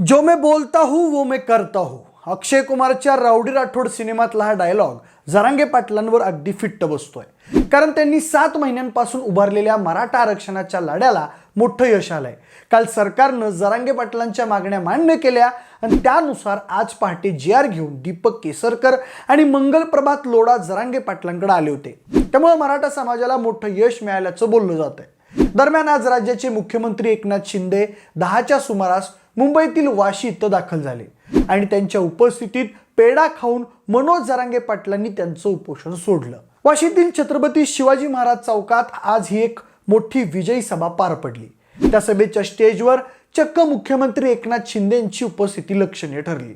जो मैं बोलता हूँ वो मैं करता हूँ। अक्षय कुमारच्या रावडी राठोड सिनेमातला हा डायलॉग जरांगे पाटलांवर अगदी फिट्ट बसतोय. कारण त्यांनी सात महिन्यांपासून उभारलेल्या मराठा आरक्षणाच्या लढ्याला मोठं यश आलंय. काल सरकारनं जरांगे पाटलांच्या मागण्या मान्य केल्या आणि त्यानुसार आज पहाटे जी आर घेऊन दीपक केसरकर आणि मंगल प्रभात लोढा जरांगे पाटलांकडे आले होते. त्यामुळे मराठा समाजाला मोठं यश मिळाल्याचं बोललं जात आहे दरम्यान आज राज्याचे मुख्यमंत्री एकनाथ शिंदे दहाच्या सुमारास मुंबईतील वाशी इथं दाखल झाले. आणि त्यांच्या उपस्थितीत पेढा खाऊन मनोज जरांगे पाटलांनी त्यांचं उपोषण सोडलं. वाशीतील छत्रपती शिवाजी महाराज चौकात आज ही एक मोठी विजयी सभा पार पडली. त्या सभेच्या स्टेजवर चक्क मुख्यमंत्री एकनाथ शिंदे यांची उपस्थिती लक्षणीय ठरली.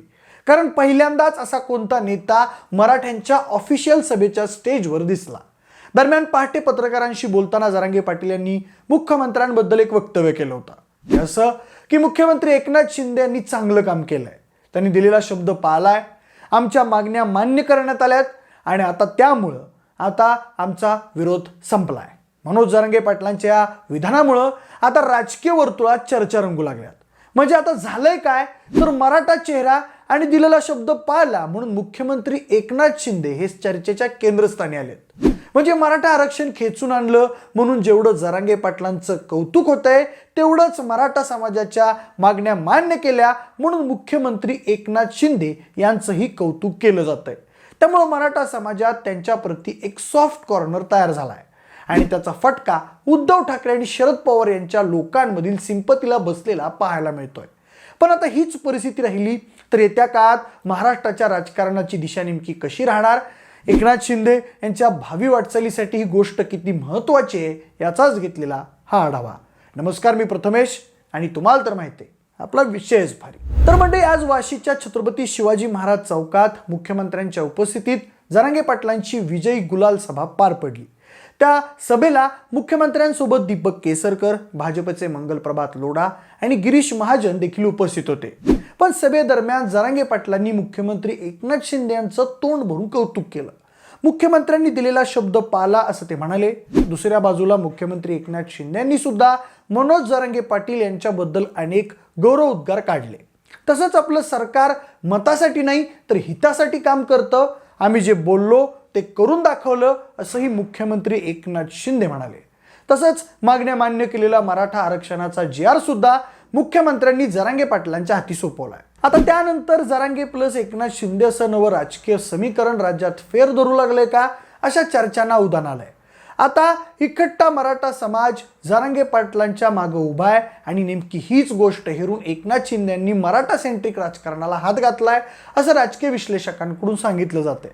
कारण पहिल्यांदाच असा कोणता नेता मराठ्यांच्या ऑफिशियल सभेच्या स्टेजवर दिसला. दरम्यान पहाटे पत्रकारांशी बोलताना जरांगे पाटील यांनी मुख्यमंत्र्यांबद्दल एक वक्तव्य केलं होतं. असं की मुख्यमंत्री एकनाथ शिंदे यांनी चांगलं काम केलंय. त्यांनी दिलेला शब्द पाळलाय आमच्या मागण्या मान्य करण्यात आल्यात आणि आता त्यामुळं आता आमचा विरोध संपलाय. मनोज जरंगे पाटलांच्या या विधानामुळं आता राजकीय वर्तुळात चर्चा रंगू लागल्यात. म्हणजे आता झालंय काय? तर मराठा चेहरा आणि दिलेला शब्द पाळला म्हणून मुख्यमंत्री एकनाथ शिंदे हे चर्चेच्या केंद्रस्थानी आलेत. म्हणजे मराठा आरक्षण खेचून आणलं म्हणून जेवढं जरांगे पाटलांचं कौतुक होतंय तेवढंच मराठा समाजाच्या मागण्या मान्य केल्या म्हणून मुख्यमंत्री एकनाथ शिंदे यांचंही कौतुक केलं जातंय. त्यामुळं मराठा समाजात त्यांच्याप्रती एक सॉफ्ट कॉर्नर तयार झालाय. आणि त्याचा फटका उद्धव ठाकरे आणि शरद पवार यांच्या लोकांमधील सिंपतीला बसलेला पाहायला मिळतोय. पण आता हीच परिस्थिती राहिली तर येत्या काळात महाराष्ट्राच्या राजकारणाची दिशा नेमकी कशी राहणार? एकनाथ शिंदे यांच्या भावी वाटचालीसाठी ही गोष्ट किती महत्त्वाची आहे याचाच घेतलेला हा आढावा. नमस्कार मी प्रथमेश आणि तुम्हाला तर माहिती आहे आपला विषयच भारी. तर म्हणजे आज वाशीच्या छत्रपती शिवाजी महाराज चौकात मुख्यमंत्र्यांच्या उपस्थितीत जरांगे पाटलांची विजयी गुलाल सभा पार पडली. त्या सभेला मुख्यमंत्र्यांसोबत दीपक केसरकर भाजपचे मंगल प्रभात लोढा आणि गिरीश महाजन देखील उपस्थित होते. पण सभेदरम्यान जरांगे पाटलांनी मुख्यमंत्री एकनाथ शिंदे यांचं तोंड भरून कौतुक केलं. मुख्यमंत्र्यांनी दिलेला शब्द पाला असं ते म्हणाले. दुसऱ्या बाजूला मुख्यमंत्री एकनाथ शिंदे यांनी सुद्धा मनोज जरांगे पाटील यांच्याबद्दल अनेक गौरव उद्गार काढले. तसंच आपलं सरकार मतासाठी नाही तर हितासाठी काम करतं. आम्ही जे बोललो ते करून दाखवलं असंही मुख्यमंत्री एकनाथ शिंदे म्हणाले. तसंच मागण्या मान्य केलेला मराठा आरक्षणाचा जी आर सुद्धा मुख्यमंत्र्यांनी जरांगे पाटलांच्या हाती सोपवलाय. आता त्यानंतर जरांगे प्लस एकनाथ शिंदे असं नवं राजकीय समीकरण राज्यात फेर धरू लागले का? अशा चर्चांना उदाहरण आलंय. आता इकट्टा मराठा समाज जरांगे पाटलांच्या मागं उभा आहे आणि नेमकी हीच गोष्ट हेरून एकनाथ शिंदे यांनी मराठा सेंट्रिक राजकारणाला हात घातलाय असं राजकीय विश्लेषकांकडून सांगितलं जातंय.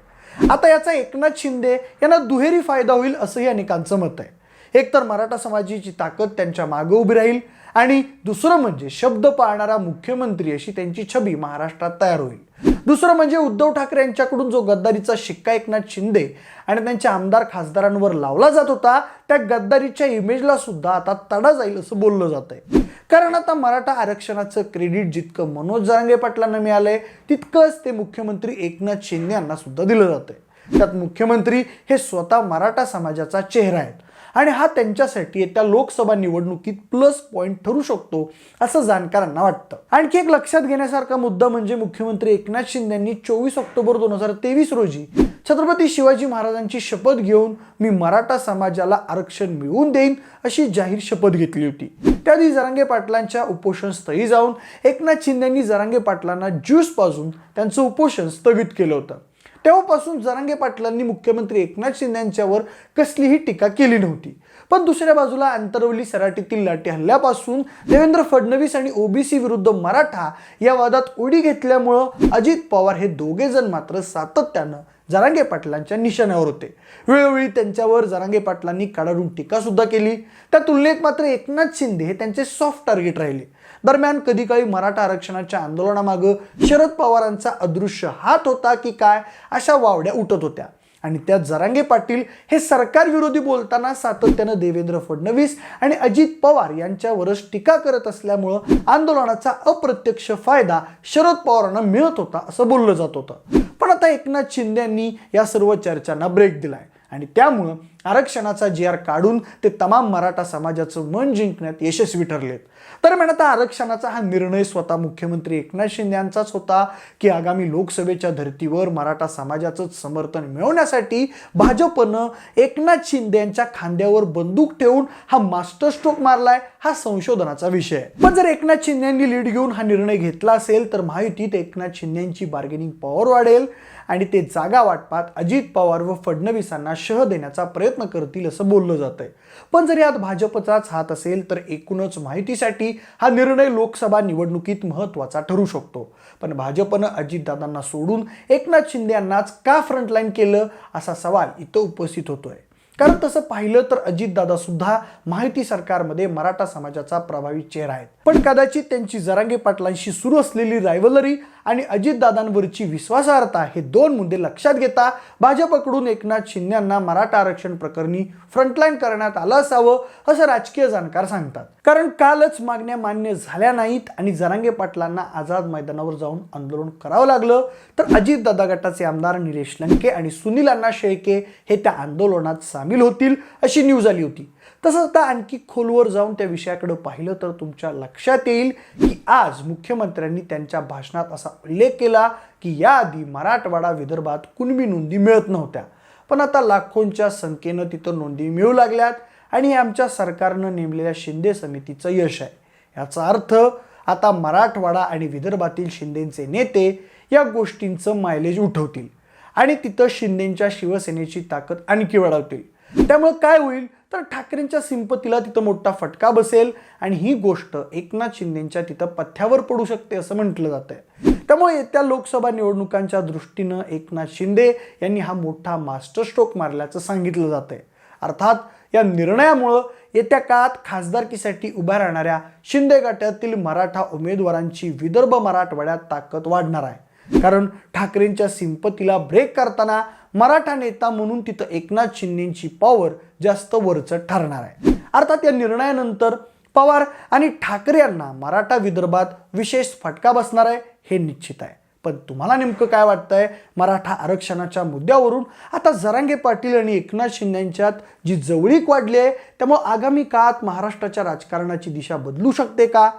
आता याचा एकनाथ शिंदे यांना दुहेरी फायदा होईल असंही अनेकांचं मत आहे. एकतर मराठा समाजाची ताकद त्यांच्या मागे उभी राहील आणि दुसरं म्हणजे शब्द पाळणारा मुख्यमंत्री अशी त्यांची छबी महाराष्ट्रात तयार होईल. दुसरं म्हणजे उद्धव ठाकरे यांच्याकडून जो गद्दारीचा शिक्का एकनाथ शिंदे आणि त्यांच्या आमदार खासदारांवर लावला जात होता त्या गद्दारीच्या इमेजला सुद्धा आता तडा जाईल असं बोललं जात आहे कारण आता मराठा आरक्षणाचं क्रेडिट जितकं मनोज जरांगे पाटलांना मिळालंय तितकंच ते मुख्यमंत्री एकनाथ शिंदे यांना सुद्धा दिलं जातंय. त्यात मुख्यमंत्री हे स्वतः मराठा समाजाचा चेहरा आहेत. आणि हा त्यांच्यासाठी येत्या लोकसभा निवडणुकीत प्लस पॉईंट ठरू शकतो असं जाणकारांना वाटतं. आणखी एक लक्षात घेण्यासारखा मुद्दा म्हणजे मुख्यमंत्री एकनाथ शिंदे यांनी चोवीस ऑक्टोबर दोन हजार तेवीस रोजी छत्रपती शिवाजी महाराजांची शपथ घेऊन मी मराठा समाजाला आरक्षण मिळवून देईन अशी जाहीर शपथ घेतली होती. त्याआधी जरांगे पाटलांच्या उपोषण स्थळी जाऊन एकनाथ शिंदेंनी जरांगे पाटलांना ज्यूस पाजून त्यांचं उपोषण स्थगित केलं होतं. तेव्हापासून जरांगे पाटलांनी मुख्यमंत्री एकनाथ शिंदे यांच्यावर कसलीही टीका केली नव्हती. पण दुसऱ्या बाजूला आंतरवली सराटीतील लाठी हल्ल्यापासून देवेंद्र फडणवीस आणि ओबीसी विरुद्ध मराठा या वादात उडी घेतल्यामुळं अजित पवार हे दोघे जण मात्र सातत्यानं जरांगे पाटलांच्या निशाण्यावर होते. वेळोवेळी त्यांच्यावर जरांगे पाटलांनी काढाडून टीका सुद्धा केली. त्या तुलनेत मात्र एकनाथ शिंदे हे त्यांचे सॉफ्ट टार्गेट राहिले. दरम्यान कधी काळी मराठा आरक्षणाच्या आंदोलनामागं शरद पवारांचा अदृश्य हात होता की काय अशा वावड्या उठत होत्या. आणि त्यात जरांगे पाटील हे सरकार विरोधी बोलताना सातत्यानं देवेंद्र फडणवीस आणि अजित पवार यांच्यावरच टीका करत असल्यामुळं आंदोलनाचा अप्रत्यक्ष फायदा शरद पवारांना मिळत होता असं बोललं जात होतं. पण आता एकनाथ शिंदे यांनी या सर्व चर्चांना ब्रेक दिला आहे आणि त्यामुळं आरक्षणाचा जी आर काढून ते तमाम मराठा समाजाचं मन जिंकण्यात यशस्वी ठरलेत. दरम्यान आता आरक्षणाचा हा निर्णय स्वतः मुख्यमंत्री एकनाथ शिंदे यांचाच होता की आगामी लोकसभेच्या धर्तीवर मराठा समाजाचं समर्थन मिळवण्यासाठी भाजपनं एकनाथ शिंदे यांच्या खांद्यावर बंदूक ठेवून हा मास्टर स्ट्रोक मारलाय हा संशोधनाचा विषय. आहे पण जर एकनाथ शिंदे यांनी लीड घेऊन हा निर्णय घेतला असेल तर महायुतीत एकनाथ शिंदे यांची बार्गेनिंग पॉवर वाढेल आणि ते जागा वाटपात अजित पवार व फडणवीसांना शह देण्याचा प्रयत्न करतील असं बोललं जात आहे पण जर यात भाजपचाच हात असेल तर एकूणच माहितीसाठी हा निर्णय लोकसभा निवडणुकीत महत्त्वाचा ठरू शकतो. पण भाजपनं अजितदादांना सोडून एकनाथ शिंदे यांनाच का फ्रंटलाईन केलं असा सवाल इथं उपस्थित होतोय. कारण तसं पाहिलं तर अजितदादा सुद्धा माहिती सरकारमध्ये मराठा समाजाचा प्रभावी चेहरा आहेत. पण कदाचित त्यांची जरांगे पाटलांशी सुरू असलेली रायव्हलरी आणि अजितदादांवरची विश्वासार्हता हे दोन मुद्दे लक्षात घेता भाजपकडून एकनाथ शिंदे मराठा आरक्षण प्रकरणी फ्रंटलाईन करण्यात आलं असावं असं राजकीय जाणकार सांगतात. कारण कालच मागण्या मान्य झाल्या नाहीत आणि जरांगे पाटलांना आझाद मैदानावर जाऊन आंदोलन करावं लागलं तर अजितदादा गटाचे आमदार निलेश लंके आणि सुनील अण्णा शेळके हे त्या आंदोलनात सामील होतील अशी न्यूज आली होती. तसंच आता आणखी खोलवर जाऊन त्या विषयाकडे पाहिलं तर तुमच्या लक्षात येईल की आज मुख्यमंत्र्यांनी त्यांच्या भाषणात असा उल्लेख केला की याआधी मराठवाडा विदर्भात कुणबी नोंदी मिळत नव्हत्या. पण आता लाखोंच्या संख्येनं तिथं नोंदी मिळू लागल्यात आणि हे आमच्या सरकारनं नेमलेल्या शिंदे समितीचं यश आहे. याचा अर्थ आता मराठवाडा आणि विदर्भातील शिंदेचे नेते या गोष्टींचं मायलेज उठवतील आणि तिथं शिंदेच्या शिवसेनेची ताकद आणखी वाढवतील. त्यामुळे काय होईल? तर ठाकरेंच्या सिंपतीला तिथं मोठा फटका बसेल आणि ही गोष्ट एकनाथ शिंदेच्या तिथं पथ्यावर पडू शकते असं म्हटलं जात आहे त्यामुळे येत्या लोकसभा निवडणुकांच्या दृष्टीनं एकनाथ शिंदे यांनी हा मोठा मास्टर स्ट्रोक मारल्याचं सांगितलं जात आहे अर्थात या निर्णयामुळं येत्या काळात खासदारकीसाठी उभ्या राहणाऱ्या शिंदे गटातील मराठा उमेदवारांची विदर्भ मराठवाड्यात ताकद वाढणार आहे. कारण ठाकरेंच्या सिंपतीला ब्रेक करताना मराठा नेता म्हणून तिथं एकनाथ शिंदेची पॉवर जास्त वरचं ठरणार आहे. अर्थात या निर्णयानंतर पवार आणि ठाकरे यांना मराठा विदर्भात विशेष फटका बसणार आहे हे निश्चित आहे. पण तुम्हाला नेमकं काय वाटतंय? मराठा आरक्षणाच्या मुद्द्यावरून आता जरांगे पाटील आणि एकनाथ शिंदे यांच्यात जी जवळीक वाढली आहे त्यामुळे आगामी काळात महाराष्ट्राच्या राजकारणाची दिशा बदलू शकते का?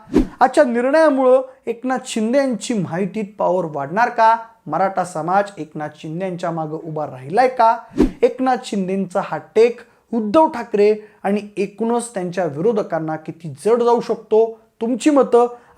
आजच्या निर्णयामुळं एकनाथ शिंदे यांची माहितीत पॉवर वाढणार का? मराठा समाज एकनाथ शिंदे यांच्या मागं उभा राहिलाय का? एकनाथ शिंदेचा हा टेक उद्धव ठाकरे आणि एकूणच त्यांच्या विरोधकांना किती जड जाऊ शकतो? तुमची मतं